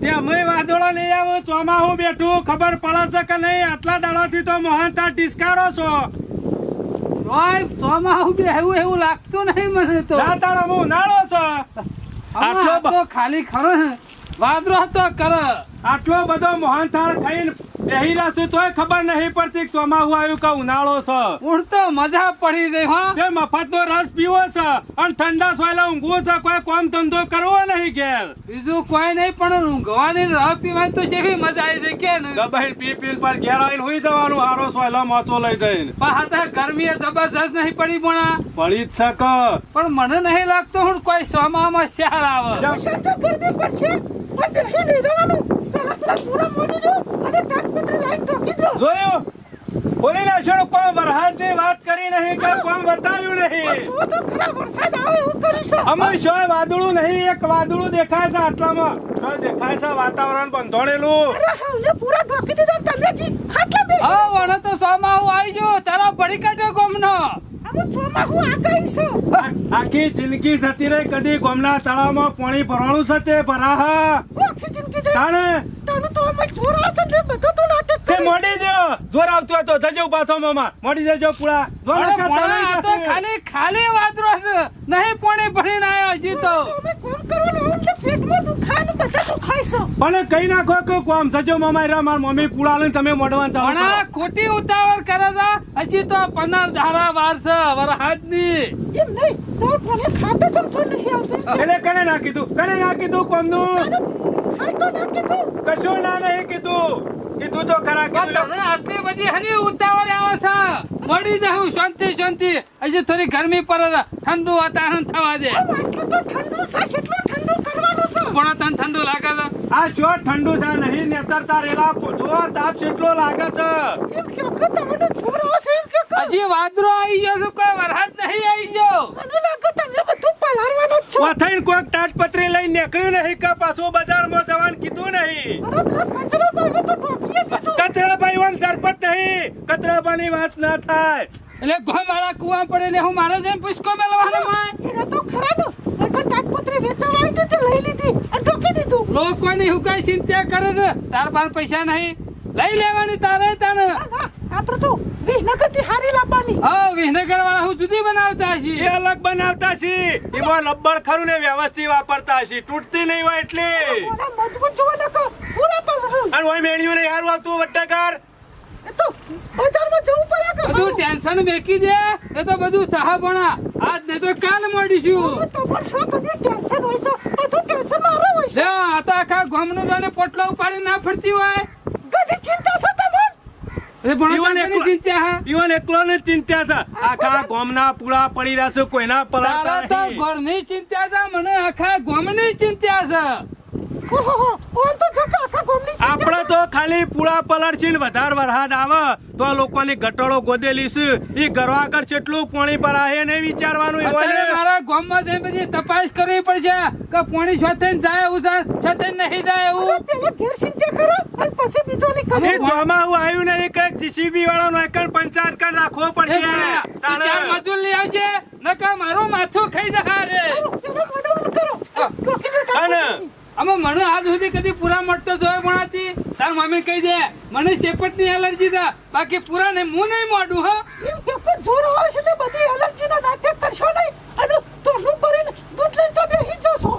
તે અમે વાદળો લઈ આવો ચોમાહું બેઠું ખબર પડે છે કે નહીં? આટલા દાડાથી તો મોહનતા ડિસ્કારો છો. રોય આવ્યું એવું લાગતું નહીં મને તો. દાતાળ હું ઉનાળો છો? આટલો ખાલી ખરો ને વાદરો હતો કર. આટલો બધો મોહનથાળ ખાઈને બેહી રહ્યા તોય ખબર નહીં પડતી કે ચોમાહું આવ્યું કે ઉનાળો છે. હું તો મજા પડી ગઈ હો. તે મફતનો રસ પીવો છે અને ઠંડા સોયલા ઊંઘવું છે કોઈ કામ ધંધો કરવો નહીં ઘેર. બીજું કોઈ નહીં પણ ઊંઘવાની રસ પીવાની તો છે મજા આવી જાય કે ને ગબહીર પી પી પર ઘેર આવીને હુઈ જવાનું હારો સોયલા મોતો લઈ જઈને. હાથે ગરમી જબરજસ્ત નહીં પડી પણ પડી જ છે પણ મને નહીં લાગતું હું કોઈ ચોમામાં શહેર આવે. શા- તો ગરમી પડશે? જોયું? બોલી નાખ્યો કોમ વરસાદની વાત કરી નહીં કે કોમ બતાવ્યું નહીં? વરસાદ અમે શોય વાદળું નહીં એક વાદળું દેખાય છે આટલામાં. દેખાય છે વાતાવરણ બંધોણેલું પૂરા ઢોકી દીધા તમે જી. હા વણ તો સોમાં આવી ગયો. તારા પડી કાઢ્યો ગમનો આખી જિંદગી થતી રહી કદી ગોમના તળાવમાં પાણી ભરવાનું છે તે ભરાહ. ઓ આખી જિંદગી જાય તાણે? તો અમે ચોર હશે ને બધો તો નાટક તે મોડી દો જોર આવતું હોય જજો પાછો મામા. મોડી દેજો પુળા. જોર અરે નકર તો ખાલી ખાલી વાદરો છે. નહીં પાણી ભરીને હજી તો. અમે કોમ કરવાનું એટલે પેટમાં દુખાય બધા છે પણ કઈ નાખો કે કોમ થજો મામા રા માર મમ્મી પુળા લઈને તમે મોડવાન ચાલુ. ભણા ખોટી ઉતાવળ કરે છે? હજી તો પંદર ધારા વાર છે વરહાદની એમ નહીં તો મને ખાતે સમજો નહીં આવતું. એટલે કને ના કીધું? કને ના કીધું કોમનું? હાલ તો ના કીધું. કશું ના નહીં કીધું. કીધું તો ખરા પણ કીધું આટલી બધી હની ઉતાવળ આવે છે? મળી જાઉં શાંતિ શાંતિ. હજી થોડી ગરમી પર ઠંડુ વાતાવરણ થવા દે. ઠંડુ છે કેટલું ઠંડુ કરવાનું છે? પણ તને ઠંડુ લાગે છે? આ જો ઠંડુ છે નહીં નેતરતા રેલા જો તાપ કેટલો લાગે છે. એમ કે કે તમને છોરો છે એમ કે કે. હજી વાદરો આવી ગયો છે કોઈ વરસાદ નહીં આવી ગયો. મને લાગે તમે બધું પલાળવાનો છો. વથાઈને કોઈક તાટપત્રી લઈને નીકળ્યું નહીં કે પાછું બજારમાં જવાનું કીધું નહીં? કચરાભાઈ વાન ઝરપટ નહીં. કચરાભાઈની વાત ના થાય. એટલે ગો મારા કુવા પડે ને હું મારા જેમ પુષ્કો મેળવાનો માં એ તો ખરા ને એક તાટપત્રી વેચાવા આવી હતી લઈ લીધી અને ઢોકી દીધું લોકોની હું ચિંતા કરે છે તાર પાસે પૈસા નહીં લઈ લેવાની તારે તાને ના ના આપણે તો વિહનગરથી હારી લાવવાની હા વિહનગર વાળા હું જુદી બનાવતા એ અલગ બનાવતા છી એમાં લબ્બડ ખરું ને વ્યવસ્થિત વાપરતા હશે તૂટતી નહીં હોય એટલે મજબૂત જોવા લાગે પૂરા પર અને હોય મેળ્યું નહીં હારું આવતું વટ્ટાકાર એ તો બજારમાં જવું પડે કે બધું ટેન્શન મેકી દે એ તો બધું થાહ ભણા આજ ને તો કાલ મળીશું. તો પણ શું કદી ટેન્શન હોય છે. બધું ટેન્શન મારે હોય છે. આ તો આખા ગામનું જાણે પોટલો ઉપાડી ના ફરતી હોય. ઘણી ચિંતા છે તમને ચિંતા હા? ઈવન એકલો ને ચિંતા છે. આખા ગોમના પૂળા પડી રહ્યા છે કોઈના તારા પલાળતા તો નહીં. ચિંતા છે મને આખા ગામની ચિંતા છે. આપણે તો ખાલી પૂળા પલળશી ને વધારે વરસાદ આવે તો આ લોકોની ગટરો ગોદેલી છે એ ઘરવા આગળ કેટલું પાણી પર આવે નહીં વિચારવાનું. મારા ગામમાં જઈને બધી તપાસ કરવી પડશે કે પાણી છોથઈને જાય એવું છે છોથઈને નહીં જાય એવું. પેલા ઘેર ચિંતા કરો અને પછી બીજોની એ ખબર ચોમાહું આવ્યું નહીં કંઈક જીસીબી વાળો નો એકણ પંચાયત કર રાખવો પડશે. ચાર મજૂર લઈ આવજે નકા મારું માથું ખાઈ જશે રે. દો અને અમે મને આજ સુધી કદી પૂરા મળતો જોયો ભણાતી તાર મમ્મી કહી દે મને શેપટની એલર્જી છે. બાકી પૂરા ને હું નહીં મોડું હો. જોર હોય છે ને બધી એલર્જીના નાટક કરશો નહીં. અને તોલું ભરીને દૂધ લઈને તો બેસી જશો?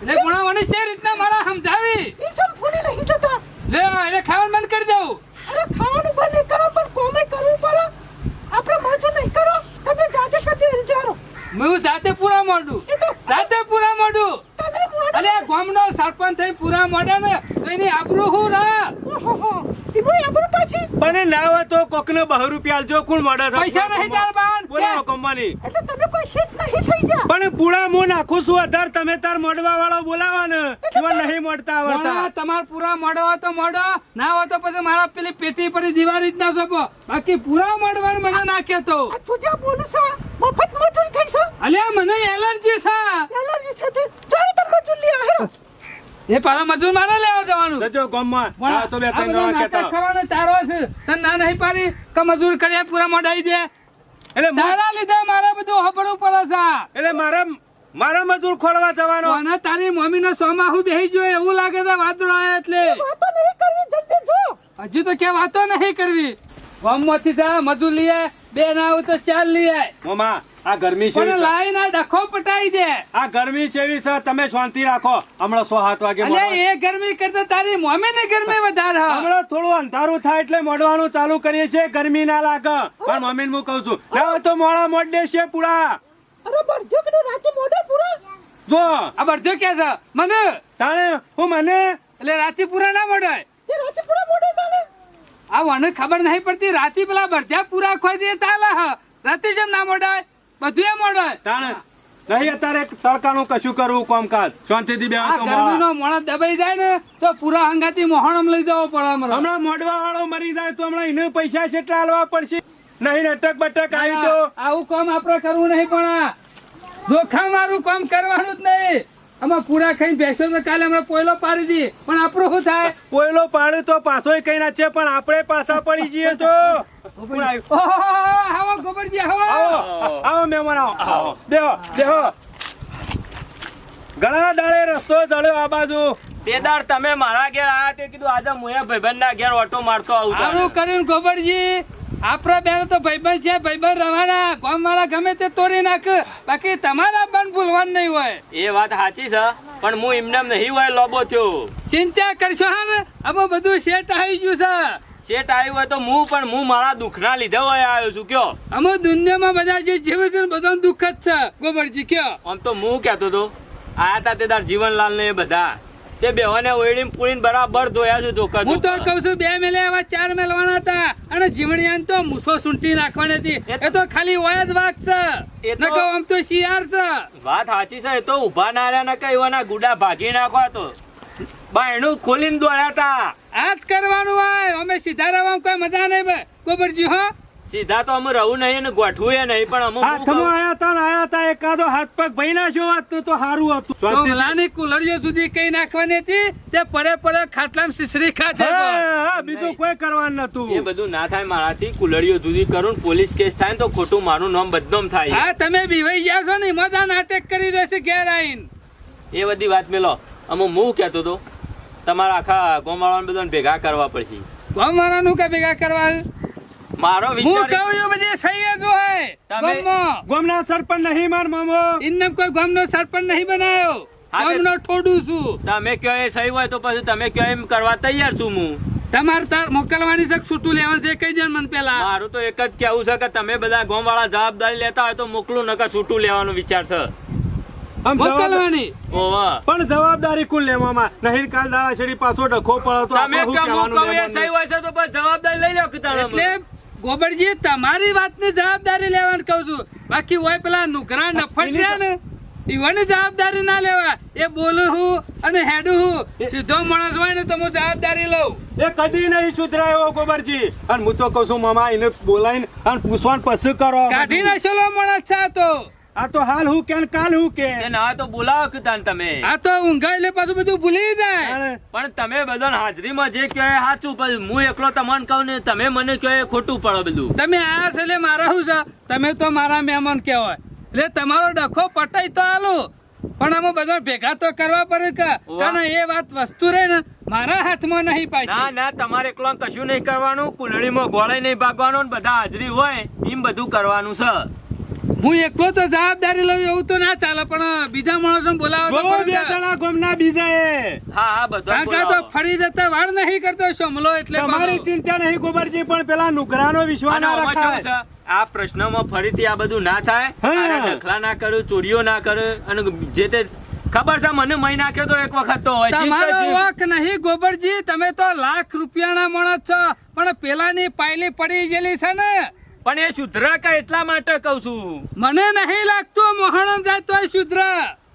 એટલે પણ મને શે રીતના મારા સમજાવી? સમ ફૂલી નહીં જતા? લે એટલે ખાવાનું બંધ કરી દઉં અરે ખાવાનું બંધ નહીં કરો પણ કોમે કરવું પડે આપણે મજૂર નહીં કરો તમે જાતે કરતી વિચારો હું જાતે પૂરા મોડું એ તો જાતે પૂરા મોડું તમે મોઢું અલે ગામનો સરપંચ થઈ પૂરા મોડે ને એની આબરૂ હું રા. ઓહો એમાં પાછી? પણ ના હોય તો કોક ને બહુ રૂપિયા આલજો કોણ મળે પૈસા નહીં તાર બાન બોલાવો કંપની એટલે તમે કોઈ શેઠ નહીં થઈ જા. પણ પૂરા મો નાખું છું અધાર તમે તાર મોડવા વાળો બોલાવા ને એવા નહીં મોડતા આવડતા. તમાર પૂરા મોડો તો મોડો ના હોય તો પછી મારા પેલી પેટી પડી દિવાળી જ ના ગપો. બાકી પૂરા મોડવાનું મને નાખે તો તું જ્યાં બોલું સા મફત મજૂરી થઈ છે અલ્યા મને એલર્જી છે એલર્જી છે તે જોડે તમે મજૂર લઈ આવ્યો એ પાછા મજૂર મારે લેવા જવાનું. જજો ગામમાં. તો બે ત્રણ જણા નાટક કહેતા. તારો છે. તને ના નહીં પાડી કે મજૂર કર્યા પૂરા મોડાઈ દે. એટલે તારા લીધે મારે બધું હબડું પડે છે. એટલે મારા મારા મજૂર ખોળવા જવાનો. અને તારી મમ્મી ના સોમાં હું બેહી ગયો એવું લાગે છે વાદળો આવે એટલે. વાતો નહીં કરવી જલ્દી જો. હજી તો કે વાતો નહીં કરવી. ગામમાંથી જા મજૂર લઈએ બે ના આવું તો ચાર લઈ આય. મોમા આ ગરમી છે પણ લાઈ ના ડખો પટાઈ દે. આ ગરમી છે છે તમે શાંતિ રાખો. હમણાં સો સાત વાગે અલે એ ગરમી કરતા તારી મમ્મી ને ગરમી વધારે હ. હમણાં થોડું અંધારું થાય એટલે મોડવાનું ચાલુ કરીએ છીએ ગરમી ના લાગે. પણ મમ્મીને હું કહું છું ના તો મોડા મોડ દેશે પૂરા. અરે કે રાતે પૂરા? જો. આ બધો કે છે? મને? તાણે હું મને? એટલે રાતી પૂરા ના રાતે પૂરા તાને આ મને ખબર નહીં પડતી રાતે પેલા બરધ્યા પૂરા ખોઈ દે ચાલે હ. જેમ ના મોડાય. બધું એ મોડાય તાણે નહીં અત્યારે તડકાનું કશું કરવું કામકાજ. શાંતિથી આ બેહો તો મોડા. દબાઈ જાય ને તો પૂરા હંગાતી મોહણમ લઈ જવો પડે હમણાં મોડવા વાળો મરી જાય તો હમણાં એને પૈસા કેટલા આલવા પડશે? નહીં અટક બટક આવી તો આવું કામ આપણે કરવું નહીં પણ જોખમ મારું કામ કરવાનું જ નહીં. આમાં પૂરા ખાઈને બેસો તો કાલે હમણાં પોયલો પાડી દઈએ પણ આપણું શું થાય? પોયલો પાડે તો પાછો કઈ ના છે પણ આપણે પાછા પડી જઈએ તો. આવો ગોબરજી આવો. આવો મહેમાન આવો. બેહો બેહો ઘણા દાડે રસ્તો જળ્યો આ બાજુ. તેદાર તમે મારા ઘેર આયા તે કીધું આજે મુયા ભાઈબંધ ના ઘેર ઓટો મારતો આવું સારું કર્યું ગોબરજી. આપણા બેન તો ભાઈબંધ છે ભાઈબંધ રવાના. ગામ વાળા ગમે તે તોડી નાખ. બાકી તમારા બન ભૂલવાનું નહીં હોય. એ વાત સાચી છે પણ હું એમને નહીં હોય લોબો થયો. ચિંતા કરશો હા ને? આમાં બધું સેટ આવી ગયું છે. શેટ આવ્યું હોય તો હું પણ હું મારા દુઃખના લીધે હોય આવ્યો છું કયો. અમે દુનિયામાં બધા જે જીવે છે બધાનું દુઃખ જ છે. ગોબરજી કયો. આમ તો હું કહેતો હતો આયા તા તેદાર જીવનલાલ ને એ બધા. તે બેહોને ઓયડીને પૂરીને બરાબર ધોયા છે ધોકા હું તો કહું છું બે મેલે આવા ચાર મેલવાના હતા અને જીવણિયાન તો મૂસો સુંટી નાખવાની હતી. એ તો ખાલી ઓય જ વાગ છે. નકો આમ તો શિયાર છે. વાત સાચી છે એ તો ઊભા ના રહ્યા ને કઈ એના ગુડા ભાગી નાખવા તો. બાયણું ખોલીને દોડ્યા તા આજ કરવાનું હોય. અમે સીધા રહેવા કોઈ મજા નહીં ભાઈ ગોબરજી હો. સીધા તો અમે રહું નહીં ને ગોઠવું એ નહીં પણ અમે હાથમાં આયા તા ને આયા તા એકાદો હાથ પગ ભાઈ ના જો વાત તો સારું હતું. તો કુલડીઓ સુધી કઈ નાખવાની હતી? તે પડે પડે ખાટલામાં હા, હા, બીજું કોઈ કરવાનું એ બધું ના થાય મારાથી કુલડીઓ સુધી કરું ને પોલીસ કેસ થાય ને તો ખોટું મારું નામ બદનામ થાય. હા તમે બીવાઈ ગયા છો ને મજા નાટક કરી રહેશે ઘેર આવીને એ બધી વાત મેલો. અમે હું કહેતો તો તમારા આખા ગોમાળાને બધાને ભેગા કરવા પડશે. ગામવાળાનું કે ભેગા કરવા? મારો હું કહું છું બધી સહી જ હોય તમે- ગામમાં સરપંચ નહીં માર મામો. ઇન્નમ કોઈ ગામનો સરપંચ નહીં બનાવ્યો ગામનો ઠોડું છું. તમે કયો એ સહી હોય તો પછી તમે કયો એમ કરવા તૈયાર છું હું. તમારે તાર મોકલવાની છે છૂટું લેવાનું છે? કઈ જણ મને પેલા? મારું તો એક જ કેવું છે કે તમે બધા ગોમવાળા જવાબદારી લેતા હોય તો મોકલું નકર છૂટું લેવાનો વિચાર છે. મોકલવાની? પણ જવાબદારી કુલ લેવામાં? નહીં કાલ દાડા છેડી પાછો ડખો પડતો તમે એ સહી હોય છે તો પછી જવાબદારી લઈ લો કે એટલે ગોબરજી તમારી વાતની જવાબદારી લેવાનું કહું છું. બાકી હોય પેલા નુકરા નફટ રહ્યા ને. ઈવાની જવાબદારી ના લેવા એ બોલું હું અને હેડું હું. સીધો માણસ હોય ને તો હું જવાબદારી લઉં. એ કદી નહીં સુધરાયો ગોબરજી. અને હું તો કહું છું મામા એને બોલાવીને અને પૂછવાનું પછી કરો. કાઢી નાખેલો માણસ છે તો. આ તો હાલ હું કે કાલ હું કે ના તો બોલાવો કે તાન તમે. આ તો ઊંઘાઈ એટલે પાછું બધું ભૂલી જાય. પણ તમે બધા હાજરીમાં જે કહે સાચું પણ હું એકલો તમને કહું ને તમે મને કહો એ ખોટું પડો બધું. તમે આ છે એટલે મારા શું છે? તમે તો મારા મહેમાન કહેવાય. એટલે તમારો ડખો પટાઈ તો આલો. પણ આમાં બધા ભેગા તો કરવા પડે કે. કારણ એ વાત વસ્તુ રહે ને મારા હાથમાં નહીં ના પાછી. ના તમારે એકલો કશું નહીં કરવાનું કુંડળીમાં ગોળે નહીં ભાગવાનું બધા હાજરી હોય એમ બધું કરવાનું છે. હું એકલો તો જવાબદારી લઉં એવું તો ના ચાલે પણ બીજા માણસો બોલાવો તો બે. જણા ગોમના બીજા એ. હા હા બધા કાકા તો ફરી જતા વાળ નહીં કરતો સમલો એટલે તમારી ચિંતા નહીં ગોબરજી પણ પેલા નુકરાનો વિશ્વાસ ના રખાય. આ પ્રશ્નમાં ફરીથી આ બધું ના થાય નખલા ના કરું ચોરીઓ ના કરે અને જે તે ખબર છે મને મહી નાખ્યો તો એક વખત તો હોય તમારો વાક નહીં ગોબરજી તમે તો લાખ રૂપિયાના માણસ છો પણ પેલાની પાયલી પડી ગયેલી છે ને. પણ એ સુધરા કા એટલા માટે કઉ છું? મને નહીં લાગતું મોહણમ જાય શુદ્ર.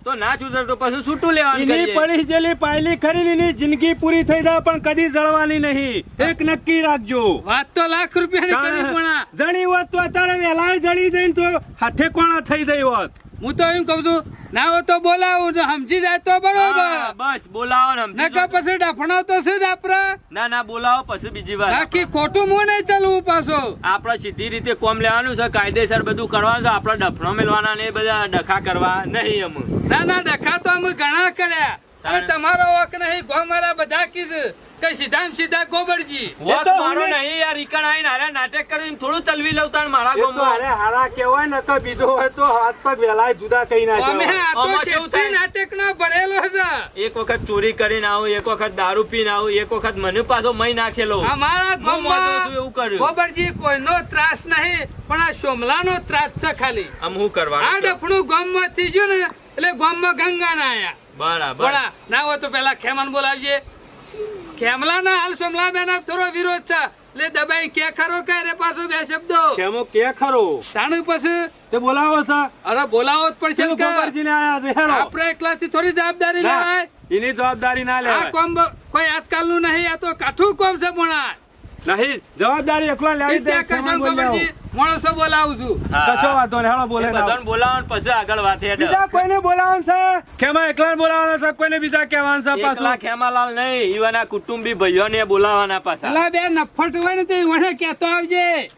તો ના સુધર તો પછી છૂટું લેવાનું એની કરીએ. પડી જેલી પાયલી ખરી ને એની જિંદગી પૂરી થઈ જાય પણ કદી જળવાની નહીં. એક નક્કી રાખજો. વાત તો લાખ રૂપિયાની કરી પણ જણી હોત તો અત્યારે વેલાય જડી જઈને તો હાથે કોણા થઈ ગઈ હોત. હું તો એમ કહું છું ના હોય તો બોલાવું સમજી જાય તો હા, બરોબર બસ બોલાવો ને નકા પછી ડફણો તો છે જ આપડે? ના ના બોલાવો પછી બીજી વાર બાકી ખોટું મું નહીં ચાલવું પાછો. આપણે સીધી રીતે કોમ લેવાનું છે કાયદેસર બધું કરવાનું છે આપણે ડફણો મેળવાના ને બધા ડખા કરવા નહીં અમુક. ના ના ડખા તો અમે ઘણા કર્યા. તમારો વક નહીં ગોમારા બધા કીધું. કે સીધા સીધા ગોબરજી. વોક મારો નહીં યાર ઈકણ આઈને હારે નાટક કર્યું એમ થોડું તલવી લઉં તાણ મારા એ અરે હારા કેવાય ન તો બીજો હોય તો હાથ પગ વેલાય જુદા કઈ ના અમે આ તો થાય? નાટક નો ભરેલો છે. એક વખત ચોરી કરીને આવું એક વખત દારૂ પીને આવું એક વખત મને પાછો મય નાખેલો. અમારા હું મોઢું એવું કર્યું. ગોબરજી કોઈનો ત્રાસ નહીં પણ આ સોમલાનો ત્રાસ છે ખાલી. આમ હું કરવાનું આ ડફણું ગામમાં થઈ ગયું ને એટલે ગામમાં ગંગા ના આયા. બરાબર. બોલા ના હોય તો પેલા ખેમન બોલાવજે. ખેમલાના હાલ સોમલા બેન થોડો વિરોધ છે. લે દબાઈ કે ખરો કે રે પાછો બે શબ્દો. કેમો કે ખરો? તાણું પછી? તે બોલાવો છે. અરે બોલાવો જ પડશે ને કે. ગોબરજીને આયા છે, હેડો. આપણે એકલાથી થોડી જવાબદારી ના, લેવાય. એની જવાબદારી ના આ કોમ કોઈ કોઈ આજકાલનું નહીં આ તો કાઠું કોમ છે ભણા નહીં જવાબદારી એકલો લેવી દે ત્યાં બોલી ગોબરજી માણસો બોલાવું છું. કશો વાતો ને હેડો બોલે એ બધાને બોલાવો પછી આગળ વાત હેડે. બીજા કોઈને બોલાવવાનું છે? ખેમા એકલા બોલાવવાનો છે? કોઈને બીજા કહેવાનું છે એકલા પાછું ખેમાલાલ નહીં ઈવાના કુટુંબી ભાઈઓને બોલાવવાના પાછા. પેલા બે નફટ હોય ને તો મને કેતો આવજે.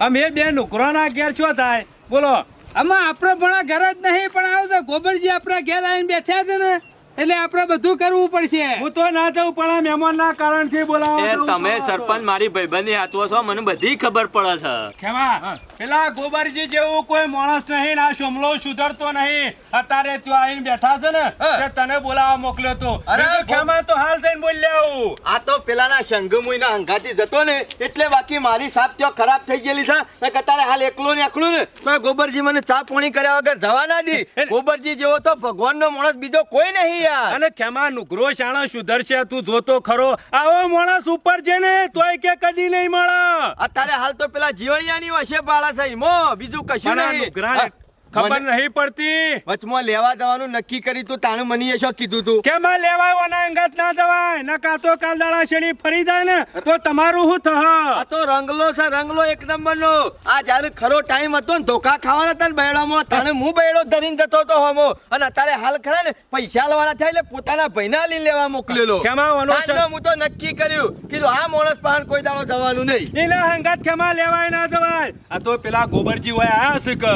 અમે બે નુકરાના ઘેર છો થાય? બોલો. આમાં આપણે ભણા ઘર જ નહીં પણ આવશે ગોબરજી આપણા ઘેર આવીને બેઠા છે ને. એટલે આપણે બધું કરવું પડશે. હું તો ના જવું પણ મહેમાન ના કારણથી બોલાવો તમે સરપંચ મારી ભાઈબંધી હાથવો છો મને બધી ખબર પડે છે. ખેમા પેલા ગોબરજી જેવું કોઈ માણસ નહીં ના શમલો સુધરતો નહીં. અત્યારે ત્યાં આવીને બેઠા છે ને તે તને બોલાવા મોકલ્યો તો. અરે, ખેમા તો હાલ થઈને બોલ્યા આવું. આ તો પેલાના શંગમુઈના હંગાથી જતો ને એટલે બાકી મારી સાપ ત્યાં ખરાબ થઈ ગયેલી છે. ને કતારે હાલ એકલો ને એકલું ને તો ગોબરજી મને ચા પોણી કર્યા વગર જવા ના દી. ગોબરજી જેવો તો ભગવાનનો માણસ બીજો કોઈ નહીં યાર. અને ખેમા નુકરો શાણો સુધરશે તું જોતો ખરો. આવો માણસ ઉપર છે ને તોય કે કદી નહીં મળે. અત્યારે હાલ તો પેલા જીવણિયાની વશે પાળા છે ઈમો બીજું કશું નહીં ખબર નહીં પડતી. વચમાં લેવા જવાનું નક્કી કરી તું તાણું મની એશો કીધું તું. કેમાં લેવાય ઓના અંગત ના જવાય? ના કાં તો કાલ દાડા શેણી ફરી જાય ને તો તમારું શું થહ? આ તો રંગલો છે રંગલો એક નંબર નો આ જ્યારે ખરો ટાઈમ હતો ને ધોકા ખાવાના હતા ને બૈડામાં હું બૈડો ધરીને જતો હતો હોમો. અને અત્યારે હાલ ખરા ને પૈસા લેવાના થાય એટલે પોતાના ભાઈના લઈને લેવા મોકલેલો. કેમાં ઓનો? હું તો નક્કી કર્યું. કીધું આ માણસ પાન કોઈ દાડો જવાનું નહીં. એના અંગત કેમાં લેવાય ના જવાય? આ તો પેલા ગોબરજી હોય આ છે કે?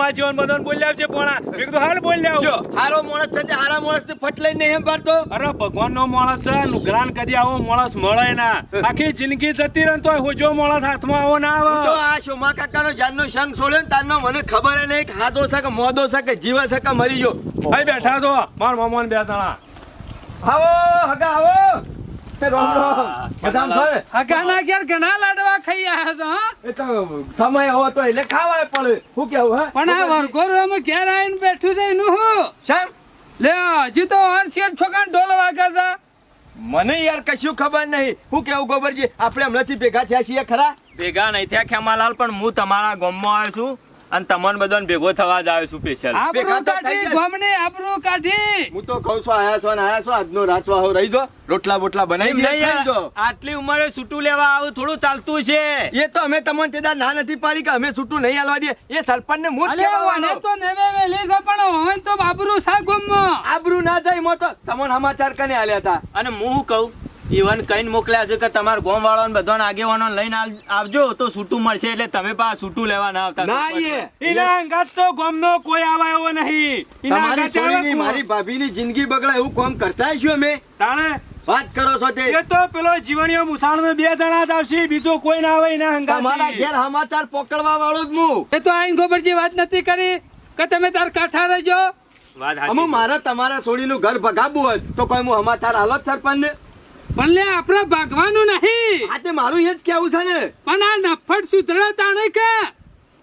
ઓવે. જીવન બધાને બોલ્યા છે પોણા. મેં કીધું હાલ બોલ્યા જો હારો માણસ છે તે હારા માણસ ને ફટ લઈને એમ પાડતો અરે ભગવાન નો માણસ છે નુકરાન કદી આવો માણસ મળે ના. આખી જિંદગી જતી રહે તો હોજો માણસ હાથમાં આવો ના આવે. તો આ શોમા કાકાનો જાનનો સંગ છોડ્યો ને તારનો મને ખબર નહીં કે હાદો છે કે મોદો છે કે જીવે છે કે મરી ગયો. ભાઈ બેઠા તો માર મામા બે જણા. આવો હગા આવો. રામ રામ બધા છો ને? ઘેર ઘણા લાડવા ખાઈ આવ્યા તો હા? એ તો સમય હોવો તો એટલે ખાવાય પડે શું કેવું હે? પણ આ વરઘોડું અમે ઘેર આવીને બેઠું છે નું હું સર લે હજી તો છોકરા ઢોલ વાગ્યા હતા મને યાર કશું ખબર નહીં. હું કેવું ગોબરજી? આપણે હમણાંથી ભેગા થયા છીએ ખરા? ભેગા નહીં થયા ખેમાલાલ પણ હું તમારા ગામમાં આવ્યો છું. અને તમને બધાને ભેગો થવા જ આવ્યો છું સ્પેશિયલ આબરૂ ભેગા તો થઈ કાઢી ગોમની આબરૂ કાઢી. હું તો કહું છું આયા છો ને આયા છો આજનો રાત વાહો રહી જો. રોટલા બોટલા બનાવી દે જો. આટલી ઉંમરે છૂટું લેવા આવું થોડું ચાલતું છે. એ તો અમે તમને તેદા ના નથી પાડી કે અમે છૂટું નહીં હાલવા દે એ સરપંચ ને અલે કહેવાનો. તો નેવે વેલી છે પણ હવે તો આબરૂ સા ગોમમાં. આબરૂ ના જાય મો તો તમને સમાચાર કને આલ્યા હતા? અને હું શું કહું? ઈવન કઈ મોકલ્યા છે કે તમારા ગોમ વાળાને બધાને આગેવાનો લઈને આવજો તો છૂટું મળશે એટલે તમે પા છૂટું લેવા ના આવતા. ના એ. એના અંગાત તો ગોમનો કોઈ આવા એવો નહીં તમારી અંગાત મારી ભાભીની જિંદગી બગડે એવું કામ કરતા છું અમે? તાણે વાત કરો છો તે. એ તો પેલો જીવણીઓ મુસાળ બે જણા જ આવશે બીજો કોઈ ના આવે એના તમારા અંગાત ઘેર સમાચાર પકડવા વાળો જ હું. એ તો આઈન ગોબરજી વાત નથી કરી કે તમે તાર કાઠા રહેજો. વાત અમુ મારા મારે તમારા છોડીનું ઘર ભગાબું હોય તો કોઈ હું સમાચાર હાલો જ સરપંચ ને પણ લે આપણે ભાગવાનું નહીં. આ તે મારું એ જ કેવું છે ને. પણ આ નફટ સુધરા તાણે કે?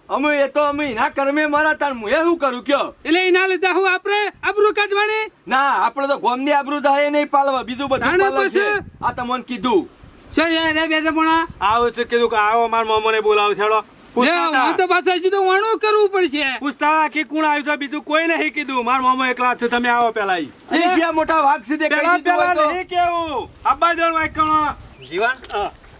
અમે એ તો અમે એના કર્મે મારા તાર હું એ શું કરું કયો? એટલે એના લીધે હું આપણે આબરૂ કાઢવાની? ના આપણે તો ગોમની આબરૂ થાય એ નહીં પાલવા બીજું બધું પાલવા છે? આ તમને કીધું. શું યાર રે બે જમણા આવું છે કીધું કે આવો મારા મામાને બોલાવ છેડો. હું પૂછતા કે કોણ આવ્યું છે? બીજું કોઈ નહીં કીધું. મારા મામા એકલા છે તમે આવો પેલા ઈ. મોટા વાઘ સીધે પેલા પેલા નહીં કેવું આબા જણ વાંકણો જીવન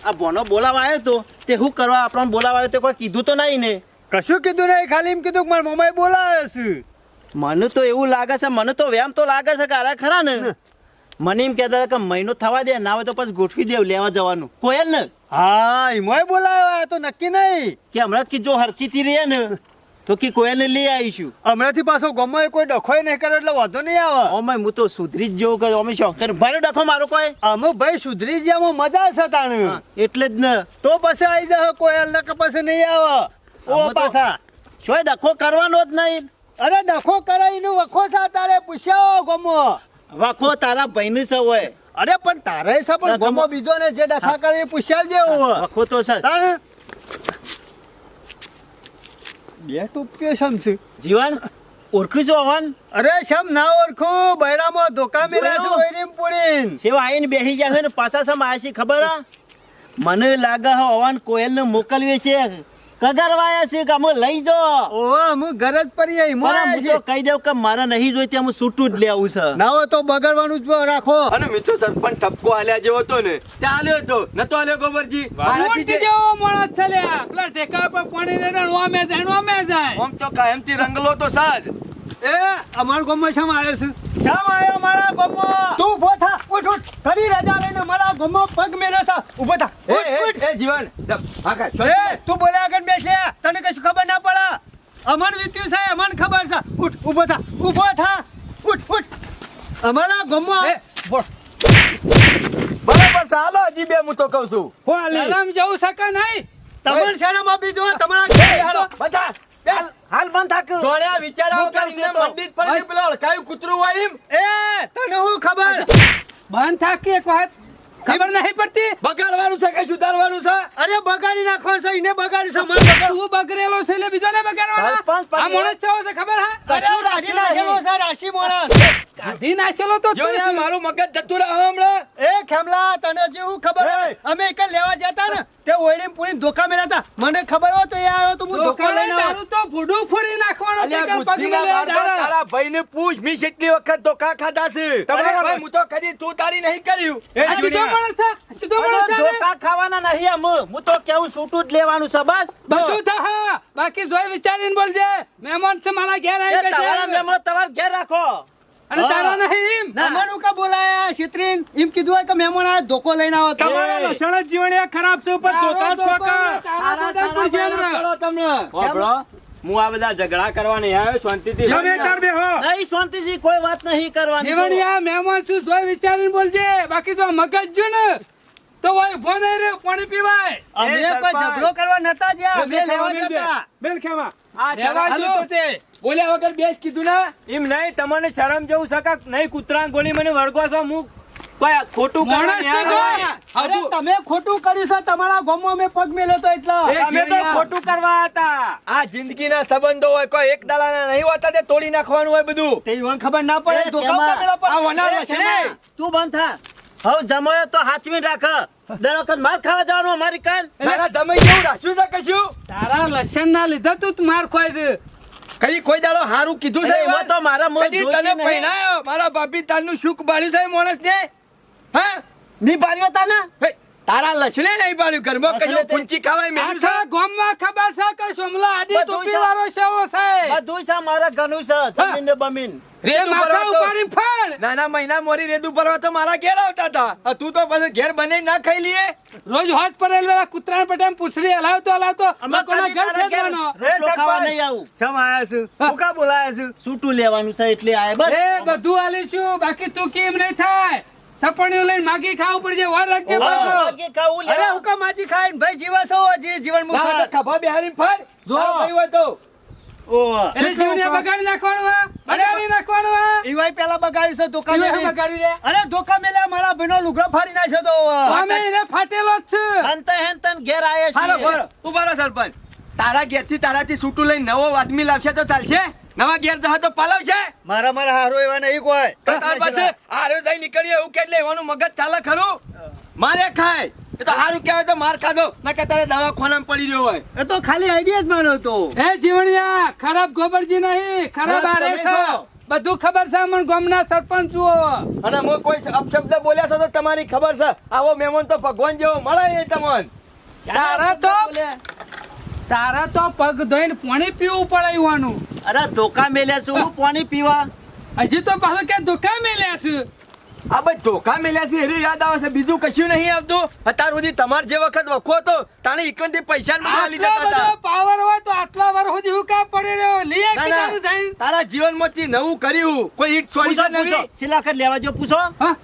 આ બોનો બોલાવા આવ્યો તો તે શું કરવા આપણને બોલાવા આવ્યો તે કોઈ કીધું તો નહીં ને? કશું કીધું નહીં ખાલી એમ કીધું કે મારા મમ્માએ બોલાવે છે. મને તો એવું લાગે છે મને તો વેમ તો લાગે છે કે આરા ખરા ને? મને એમ કહેતા હતા કે મહિનો થવા દે ના હોય તો પછી ગોઠવી દેવ લેવા જવાનું. કોયલ ને. હા એમાંય બોલાવ્યા તો નક્કી નહીં. કે હમણાં કે જો હરકીથી રહે ને તો કે કોઈને લઈ આવીશું. હમણાંથી પાછો ગમે કોઈ ડખોય નહીં કરે એટલે વાંધો નહીં આવે. અમે હું તો સુધરી જ જેવું કર્યો અમે શોખ કરી ભારે ડખો મારો કોઈ? અમે ભાઈ સુધરી જ્યામાં મજા છે તાણ. એટલે જ ને. તો પછી આવી જાય કોયલ ને કે પછી નહીં આવે. ઓ પાછા. શોય ડખો કરવાનો જ નહીં. અરે ડખો કરાવીને વખો સા તારે. પૂછ્યો ગમો. વખો તારા ભાઈની સૌ હોય અરે પણ તારે છે પણ ગમો બીજો ને જે ડખા કરે એ પૂછ્યા જેવું વાખો તો સર બે ટુપ્યો છે. જીવન ઓળખું છું હવન? અરે શમ ના ઓળખું. બૈરામાં ધોકા મેલા છે? ઓઈરીમ પુરીન. સેવા આવીને બેસી ગયા છે ને પાછા સમ આયા છે ખબર મને લાગે હે કોયલ કોયલને મોકલવી છે. કગરવાયા છે કે અમે લઈ જો. ઓવા હું ઘર જ પડી આવી મોય પણ તો કહી દઉં કે મારે નહીં જોઈ હું છૂટું જ લેવું છે. ના હોય તો બગાડવાનું જ રાખો. અને મિત્રો સરપંચ ટપકો હાલ્યા જેવો હતો ને ત્યાં હાલ્યો હતો નતો હાલ્યો ગોબરજી? જે- જેવો માણસ છે લ્યા. પેલા ટેકા પર પાણી રેડે નોમે જાય નોમે જાય આમ તો કાયમથી રંગલો તો સાજ. એ અમાર ગામમાં શામ આવ્યો છે? શામ આવ્યો મારા ગામમાં? તું ઊભો થા ઉઠ ઉઠ. કરી રજા લઈને મારા ગામમાં પગ મેલ્યો છે. ઊભો થા એ, ઉઠ, એ, ઉઠ. એ, જીવન આગળ, એ તું બોલે આગળ બેસે. તને કશું ખબર ના પડે. અમન વીત્યું છે અમન ખબર છે. ઉઠ ઊભો થા ઊભો થા. ઉઠ ઉઠ. અમારા ગામમાં એ, બરાબર ચાલો હજી બે હું તો કહું છું. શરમ જવું શકે નહીં? તમારે શરમ આપી દો તમારા બધા હાલ બંધ થાક. જોડ્યા વિચારા હું વગર કહું છું એમને તો. પેલો અળકાયું કૂતરું હોય એમ? એ તને હું ખબર? બંધ થાકી એક વાત ખબર નહીં પડતી? બગાડવાનું છે કે સુધારવાનું છે? અરે બગાડી નાખો છે એને બગાડી છે મને તું બગરેલો છે એટલે બીજોને બગાડવાનો? આ માણસ છે ખબર હા? અરે રાજી નાખેલો છે રાશી મોણસ. કાઢી નાખેલો તો જો મારું મગજ જતું રહે હમણાં. એ ખેમલા તને જેવું ખબર અમે એક લેવા જતા ને તે ઓઈડી પૂરી ધોકા મેલા હતા મને ખબર હોય તો એ આવ્યો તો હું ધોકા લઈને તારું તો ફૂડું ફોડી નાખવાનો છે કે પગ બાર બાર દાડા. પૂછ મી કેટલી વખત ધોકા ખાધા છે? તમારા ભાઈ, હું તો કદી તું તારી નહીં કર્યું. એ આ સીધો જુનિયા. માણસ છે? સીધો માણસ છે ધોકા ખાવાના નહીં આમ હું તો કેવું છૂટું જ લેવાનું છે બસ. બધું થા બાકી જોઈ વિચારીને બોલજે. મહેમાન છે મારા ઘેર તમારા મહેમાનો તમારે રાખો. અને તારા નહીં એમ. કા બોલાયા? છેતરીન એમ કીધું હોય કે મહેમાન આ ધોકો લઈને આવો જીવન તમારા લક્ષણ જ ખરાબ છે ઉપર ધોકા તારા તમને. હું આ બધા ઝઘડા કરવા નહીં આવ્યો શાંતિથી નહીં શાંતિથી કોઈ વાત નહીં કરવાની જીવણિયા મહેમાન છું જોઈ વિચારીને બોલજે. બાકી તો મગજ જો ને તો ભાઈ ફોન પાણી પીવાય. અમે કોઈ. ઝઘડો કરવા નતા જ્યાં અમે લેવા જતા. બેલ આ તો તે. બોલ્યા વગર બેસ કીધું ના? એમ નહીં તમને શરમ જેવું શકા નહીં? કૂતરા ગોળી મને વળગો છો હું કોઈ ખોટું કરવા માણસ નહીં તો આવ્યો. જો. અરે તમે ખોટું કર્યું છે તમારા ગામમાં અમે પગ મેલ્યો તો એટલા. એ તો ખોટું કરવા હતા. આ જિંદગીના સંબંધો હોય કોઈ એક દાડાના નહીં હોતા તે તોડી નાખવાનું હોય બધું. તે ખબર ના પડે. આ વનાર છે તું બંધ થા. હવે જમાયો તો હાચવી રાખ. દર વખત માર ખાવા જવાનું અમારી કાન. તારા જમાઈ જેવું રાખ્યું છે કશું? તારા લસણ ના લીધે તું જ માર ખોય છે. કઈ કોઈ દાડો હારું કીધું છે એમાં તો મારા મોદી તને નહીં. પહેરાયો? મારા ભાભી તારનું સુખ બાળ્યું છે માણસ ને હા? નિભાર્યો તા ને તારા લસણે નહીં બાળ્યું ઘરમાં? લસણે ફૂંચી ખાવાય મેલ્યું છે? ગામમાં ખબર છે કે સોમલા આડી બધું ટોપી છે. વાળો છે? બધું છે મારા ઘરનું છે જમીન ને બમીન. તે રેત માથા ઉપાડી ફળ નાના મહિના મોરી રેત ઉપર તો મારા ઘેર આવતા હતા. તું તો પછી ઘેર બને ના ખાઈ રોજ હોજ પર રેલવે કૂતરા પટામ પૂછડી હલાવતો હલાવતો. અમે લોકોના ઘર ફેરવાનો? રોટલો ખાવા નહીં આવું. શમ આયા છે. બોલાયા છું? છૂટું લેવાનું છે એટલે આય બસ. એ બધું આલીશું બાકી તું કેમ નહીં થાય? સપણીઓ લઈને માગી ખાવું પડશે વાર રાખજે. બાકી ખાવું અરે લેવા. હું કા માજી ખાઈને ભાઈ જીવા છો હજી જીવન ના, ખભા બેહારી ફર જો. ભાઈ હોય તો. એટલે જીવને બગાડી નાખવાનું બગાડી નાખવાનું ઈવાય પેલા બગાડ્યું છે ધોકા તમે મેલી. બગાડી અરે ધોકા મેલ્યા મારા ભાઈનો લુગડો ફાડી નાખ્યો તો અમે એને ફાટેલો જ છે. હંતે હેંતન ઘેર આયે છે ઊભા રહો સરપંચ. તારા ઘેરથી તારાથી છૂટું લઈને નવો આદમી લાવશે તો ચાલશે? નવા ઘેર જહા તો પાલવશે મારા મારા હારો એવા નહીં કોઈ. તો તાર પાસે હારો થઈ નીકળીએ એવું કેટલે એવાનું મગજ ચાલે ખરું? મારે ખાય. એ તો હારું કહેવાય તો માર ખાધો. ના કે તારે દવાખાનામાં પડી રહ્યો હોય. એ તો ખાલી આઈડિયા જ મારો તો એ જીવણિયા ખરાબ ગોબરજી નહીં ખરાબ આરે છો. છો. બધું ખબર છે મને ગામના સરપંચ છો અને હું કોઈ અપશબ્દ બોલ્યા છો તો તમારી ખબર છે. આવો મહેમાન તો ભગવાન જેવો મળે નહીં તમને. તારા તો તારા તો પગ ધોઈને પાણી પીવું પડે યુવાનું. અરે ધોકા મેલ્યા છે હું પાણી પીવા? હજી તો પાછું કે ધોકા મેલ્યા છે. આ ભાઈ ધોકા મેલ્યા છે એનું યાદ આવે છે બીજું કશું નહીં આવતું. અત્યાર સુધી તમાર જે વખત વખો હતો તાણે ઇકનથી પૈસા બધા લીધા હતા. પાવર હોય તો આટલા વાર સુધી હું કા પડી રહ્યો. તારા જીવનમાંથી નવું કર્યું. કોઈ ઈટ છોડી નવી છેલ્લા વખત લેવા જો પૂછો. હા?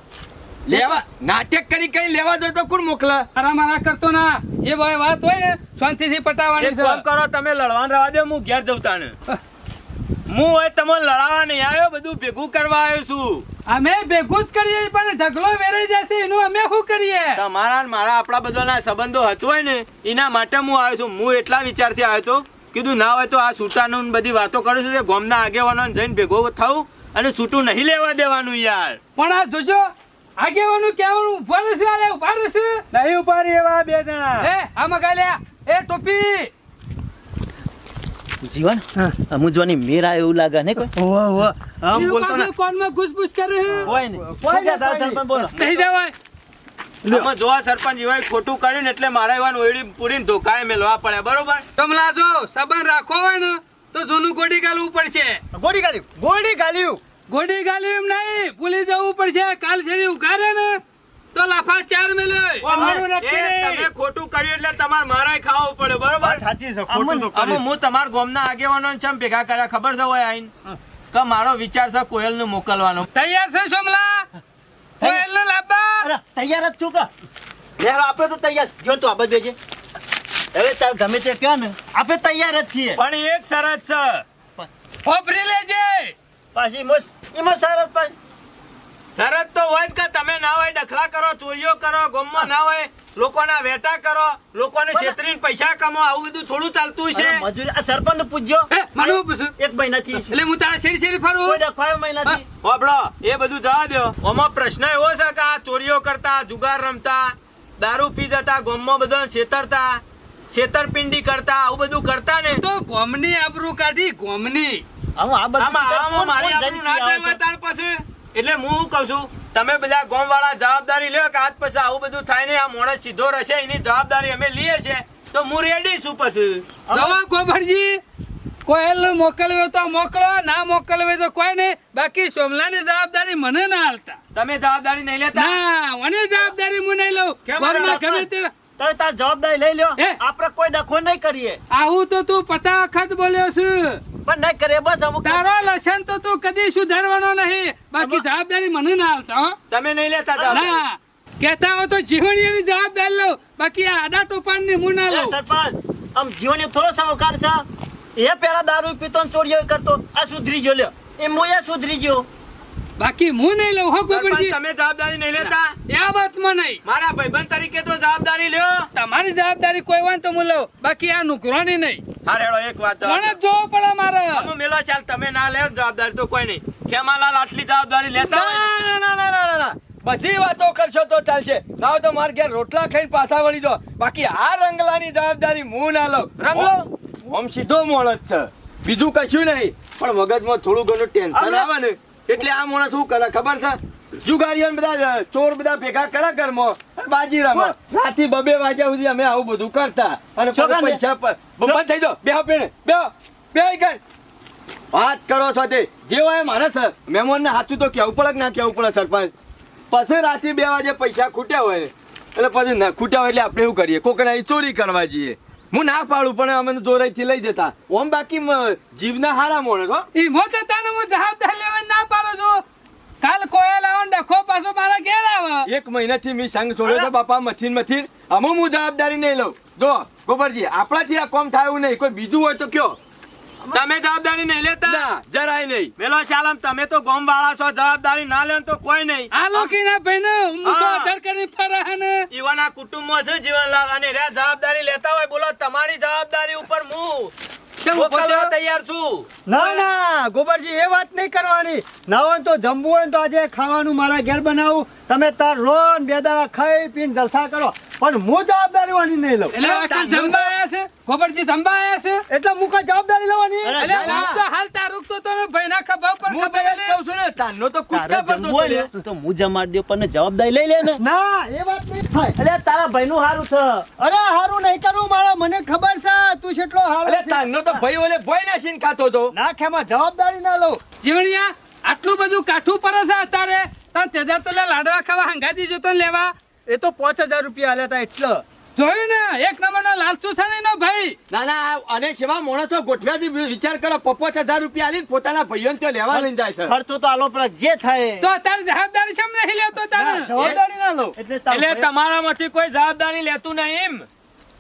લેવા નાટક કરી કઈ લેવા દો તો કોણ મોકલા? અરે મારા કરતો ના. એ ભાઈ વાત હોય ને શાંતિથી પટાવવાની છે. કરો તમે લડવાન રહેવા દે હું ઘેર જઉં તાને હું હવે તમને લડાવા નહીં આવ્યો બધું ભેગું કરવા આવ્યો છું. અમે ભેગું જ કરીએ પણ ઢગલો વેરાઈ જશે એનું અમે શું કરીએ? તમારા મારા આપણા બધાના સંબંધો હચવાય ને એના માટે હું આવ્યો છું. હું એટલા વિચારથી આવ્યો હતો કીધું ના હોય તો આ છૂટાનું ને બધી વાતો કરું છું તે ગોમના આગેવાનો જઈને ભેગો થવું અને છૂટું નહીં લેવા દેવાનું યાર. પણ આ જોજો આગેવાનું કેવાનું ઊભા રહેશે અરે ઊભા રહેશે. નહીં ઉપાડી એવા બે જણા. એ આ મગાલ્યા એ ટોપી. જીવન અમુજવાની મેર મેરા એવું લાગે ને કોઈ? ઓ ઓ આમ બોલતો ને. કોણમાં ઘૂસપૂસ કરે છે. હોય ને કોઈ જા સરપંચ બોલો. નહીં જવાય. આમાં જોવા સરપંચ જીવાય ખોટું કર્યું ને એટલે મારા એવાનું ઓયડી પૂરીને ધોકાએ મેલવા પડે બરોબર? કમલા જો સંબંધ રાખો હોય ને તો જૂનું ગોડી ગાલવું પડશે. ગોડી ગાલ્યું. ગોડી ગાલ્યું. ગોડી ગાલી એમ નહીં ભૂલી જવું પડશે. કાલ શેરી ઉઘારે ને તો લાફા ચાર મેલે. તમે ખોટું કર્યું એટલે તમારે મારાય ખાવું પડે બરોબર? સાચી છે ખોટું હું તમારા ગામના આગેવાનો છે ભેગા કર્યા ખબર છે હોય આઈન? કે મારો વિચાર છે કોયલનું મોકલવાનો. તૈયાર છે સોમલા કોયલ ને લાવવા તૈયાર જ છું કે. આપણે તો તૈયાર જો. તું આબાદ બેજે હવે તાર ગમે તે કહે ને આપણે તૈયાર જ છીએ. પણ એક શરત છે. લેજે પાછી મસ્ત એમાં શરત પાછી શરત તો હોય કે તમે ના હોય ડખલા કરો ચોરીઓ કરો ગમમાં ના હોય લોકોના વેટા કરો લોકોને છેતરીને પૈસા કમો આવું બધું થોડું ચાલતું છે મજૂરી આ સરપંચ એ મને પૂછું એક મહિનાથી એટલે હું તારે શેરી શેરી કોઈ ફરું ડખવાયો મહિનાથી ઓબળો એ બધું જવા દો ઓમાં પ્રશ્ન એવો છે કે આ ચોરીઓ કરતા જુગાર રમતા દારૂ પી જતા ગમમાં બધા છેતરતા છેતરપિંડી કરતા આવું બધું કરતા ને. તો ગોમની આબરૂ કાઢી ગોમની ના એટલે હું શું કહું છું? તમે બધા ગોમ વાળા જવાબદારી લ્યો કે આજ પછી આવું બધું થાય ને આ મોણસ સીધો રહેશે એની જવાબદારી અમે લઈએ છીએ. તો હું રેડી છું પછી. જવા ગોભરજી કોયલ ને મોકલવે તો મોકલો ના મોકલવે તો કોઈ નહીં. બાકી સોમલાની જવાબદારી મને ના હાલતા. તમે જવાબદારી નહીં લેતા? ના મને જવાબદારી હું નહીં લઉં. ગમે તે તમે તાર જવાબદારી લઈ લ્યો. આપણે કોઈ ડખો નહીં કરીએ. આવું તો તું પચાસ વખત બોલ્યો છે. પણ નહીં કરીએ બસ અમુક તારો લસણ તો તું કદી સુધારવાનો નહીં. બાકી જવાબદારી મને ના હાલતા તમે નહીં લેતા ના. કેતા હો તો જીવણીની જવાબદારી લો બાકી આ આડા ટોપાનની હું ના સરપંચ આમ જીવન થોડો સાવકાર છે. એ પેલા દારૂ પીતો ને ચોરીઓ કરતો. આ સુધરી ગયો લ્યો. એ મોયા સુધરી ગયો. બાકી હું નહીં લઉં હો ગોબરજી તમે જવાબદારી નહીં લેતા. એ વાતમાં નહીં. મારા ભાઈબંધ તરીકે તો જવાબદારી લ્યો. તમારી જવાબદારી કોઈ હોય તો હું લઉં. બાકી આ નુકરાની નહીં. હારેડો એક વાત મને જોવો પડે મારે. અમે મેલો ચાલ તમે ના લે જવાબદારી તો કોઈ નહીં. ખેમાલાલ આટલી જવાબદારી લેતા ના ના? ના ના ના બધી વાતો કરશો તો ચાલશે. ના તો માર ઘેર રોટલા ખાઈને પાછા વળી દો બાકી આ રંગલાની જવાબદારી હું ના લઉં. રંગલો? ઓમ સીધો માણસ છે. બીજું કશું નહીં. પણ મગજમાં થોડું ઘણું ટેન્શન આવે ને. એટલે આ માણસ શું કરે? ખબર છે? જુગારીઓ બધા ચોર બધા ભેગા કરે ઘરમાં બાજી રમે રાતી બબે વાગ્યા સુધી અમે આવું બધું કરતા. અને પૈસા પર બંધ થઈ જાઓ. બે પીણે. બે બે કર વાત કરો છો તે. જે હોય મારે સર મહેમાનને હાથું તો કેવું પડે કે ના કેવું પડે સરપંચ? પછી રાતે બે વાગે પૈસા ખૂટ્યા હોય એટલે પછી ના ખૂટ્યા હોય એટલે આપણે એવું કરીએ? કોકના ચોરી કરવા જઈએ. હું ના પાડું પણ અમે જોરાઈથી લઈ જતા. ઓમ બાકી જીવના હારા મોણે હો. ઈ મો તો તને હું જવાબદારી લેવા ના પાડો છું. કાલ કોયલ આવો ને ડખો પાછો મારા ઘેર આવે. એક મહિનાથી મી સંગ છોડ્યો તો બાપા મથીન મથીન. અમો હું જવાબદારી નહીં લઉં. જો ગોબરજી આપણાથી આ કોમ થાય એવું નહીં. કોઈ બીજું હોય તો કયો. તમે જવાબદારી નહીં લેતા. ના જરાય નહીં. મેલો શાલમ તમે તો ગોમ વાળા છો જવાબદારી ના લે તો કોઈ નહીં. આ લોકી ના મૂસો હા. કરી ફરે હે ને? ઈવાના કુટુંબમાં છે જીવનલાલ અને રે જવાબદારી લેતા હોય બોલો તમારી જવાબદારી ઉપર હું? તૈયાર છું. ના ના ગોબરજી એ વાત નહીં કરવાની. ના તો જમવું હોય તો આજે ખાવાનું મારા ઘેર બનાવું. તમે તાર રો ને બે દાડા ખાઈ પીને જલસા કરો. પણ હું જવાબદારી વાની નહીં લઉં. એટલે આ કાંઈ આયા છે? ગોબરજી આયા છે? એટલે હું કઈ જવાબદારી લેવાની? એટલે હું તો હાલ તારું તો તને ભાઈના ખભા ઉપર હું ખબર તને કહું છું ને તારનો તો કૂદકા પર તો ને તો હું જમાડ દે પણ જવાબદારી લઈ લે ને. ના એ વાત નહીં થાય. એટલે તારા ભાઈનું હારું થ. અરે હારું નહીં કરું મારા મને ખબર છે તું છેટલો હાલ એટલે છે. તારનો તો ભાઈ ઓલે ભોય નાસીને ખાતો તો ના ખેમાં જવાબદારી ના લઉં. જીવણિયા આટલું બધું કાઠું પડે છે અત્યારે? તને તેજા તો લે લાડવા ખાવા હંગાતી જોતો લેવા? એ તો પાંચ હજાર રૂપિયા આલ્યા હતા એટલે. જોયું ને? એક નંબરનો લાલચુ છે ને ભાઈ? ના ના અને સેવા માણસો ગોઠવ્યાથી વિચાર કરો પપ્પોચ હજાર રૂપિયા આલી પોતાના ભાઈઓને ત્યાં લેવા લઈને જાય છે. ખર્ચો તો આલો પણ જે થાય તો અત્યારે જવાબદારી છે નહીં લેતો તારે? જવાબદારી ના લો. એટલે તારા તમારામાંથી કોઈ જવાબદારી લેતું નહીં એમ.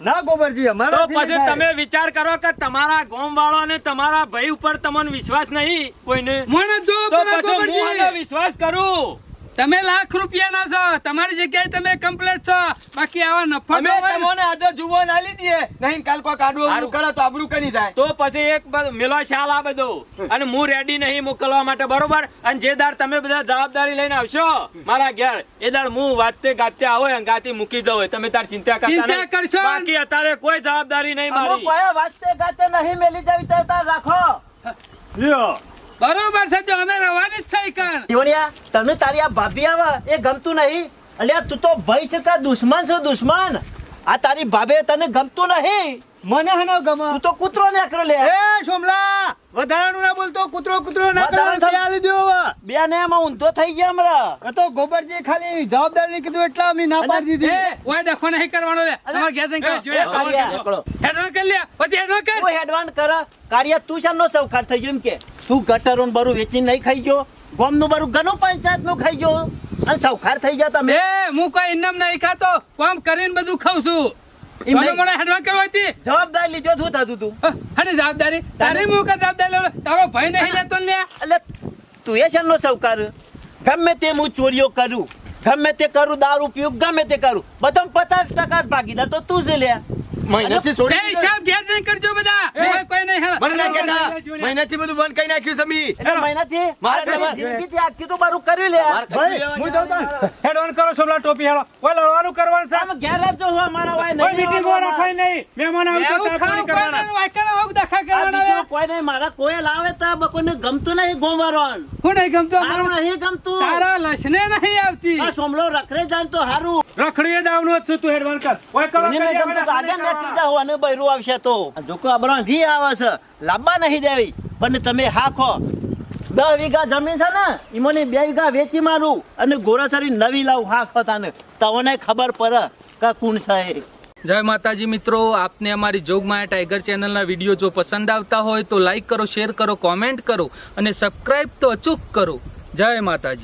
ના ગોબરજી તો પછી તમે વિચાર કરો કે તમારા ગામ અને તમારા ભાઈ ઉપર તમને વિશ્વાસ નહીં કોઈને? મને જો તો પછી હું વિશ્વાસ કરું? તમે લાખ રૂપિયાના છો. તમારી જગ્યાએ તમે કમ્પ્લેટ છો. બાકી આવા નફા અમે તમને આજે જુઓ ના લીધીએ નહીં કાલ કોઈ કાઢવું આરું કરો તો આબરૂ કની જાય. તો પછી એક બ- મેલો શાલ આ બધો. અને હું રેડી નહીં મોકલવા માટે બરોબર? અને જે દાડ તમે બધા જવાબદારી લઈને આવશો મારા ઘેર એ દાડ હું વાતે ગાતે આવો ગાતી મૂકી દઉં તમે તાર ચિંતા કરતા ચિંતા નહીં. કરશો. બાકી અત્યારે કોઈ જવાબદારી નહીં મારી. કોઈ વાતે ગાતે નહીં મેલી જાવી તાર રાખો. બરોબર છે તો અમે રવાની જ થઈ કણ જીવણિયા તને તારી આ ભાભી આવે એ ગમતું નહીં? અલ્યા તું તો ભાઈ છે કા દુશ્મન છે દુશ્મન. આ તારી ભાભે તને ગમતું નહીં? મને હનો ગમ. તું તો કૂતરો ને કરે લે. એ સોમલા વધારાનું ના બોલતો કૂતરો કૂતરો ના કરવાનું. આલી દ્યો બે ને એમાં ઊંધો થઈ ગયા હમણાં. એ તો ગોબરજી ખાલી જવાબદારી કીધું એટલા અમે ના પાડી દીધી. એ ઓય દેખો નહીં કરવાનો લે. તમાર ઘેર જઈને કર કાળિયા. હેડવાન કર લે. પછી હેડવાન કર. ઓય હેડવાન કર. કાર્ય તું શાનો સૌખાર થઈ ગયો એમ કે. તું ગટરોન બરું વેચીને નહીં ખાઈ ગયો. ગોમનું બરું ગનો પંચાયતનું ખાઈ ગયો. અને સૌખાર થઈ ગયા તમે. એ હું કોઈ ઇનામ નહીં ખાતો. કામ કરીને બધું ખાઉં છું. એમ મને નહીં. મને હેડવાન કરવા હતી જવાબદારી લીધો શું થતું તું? અને જવાબદારી. તારી હું કે જવાબદારી તારો ભાઈ નહીં લેતો લે એટલે તું એ શાનો સૌકાર ગમે તે હું ચોરીઓ કરું ગમે તે કરું દારૂ પીવું ગમે તે કરું બધા પચાસ ટકા જ ભાગીદાર તો તું જ લે મહિનાથી છોડી. હિસાબ ઘેર કરજો બધા. કોઈ કોઈ નહીં મને ના કહેતા. મહિનાથી બધું બંધ કરી નાખ્યું સમી એટલે મહિનાથી મારે આપણે જિંદગીથી આખી તો મારું કરી લે. ભાઈ, હું લેવા તો હેડ ઓન કરો સોમલા ટોપી હેડો. ઓય લડવાનું કરવાનું છે. આમ ઘેર જ જો હું અમારા વાય નહીં મીટિંગ આવવાના. રખાય નહીં. મહેમાન આવે તો એવું પાણી કરવાના કોઈ નહીં, વાંકાના હોક કરવાના કોઈ નહીં મારા કોઈ લાવે તો બકોને ગમતું નહીં ગોવારોન. હું નહીં ગમતો હારું મારું નહીં ગમતું. તારા લસને નહીં આવતી. આ સોમલો રખરે જાન તો હારું. રખડીએ દાવનો છું તું હેડવાન કર. ઓય કરો નહીં ગમતું આગળ નીકળી જાઓ અને બૈરું આવશે તો. જોકો આબરો રી આવે છે. લાંબા નહીં દેવી. પણ તમે હાખો. દસ વીઘા જમીન છે ને, ઈમોની બે વીઘા વેચી મારું અને ગોરાસરી નવી લાવું હાખો તાને. તમને ખબર પડે કે કોણ છે એ. જય માતાજી મિત્રો, આપને અમારી જોગમાયા ટાઈગર ચેનલના વીડિયો જો પસંદ આવતા હોય તો લાઈક કરો, શેર કરો, કોમેન્ટ કરો અને સબસ્ક્રાઈબ તો અચૂક કરો. જય માતાજી.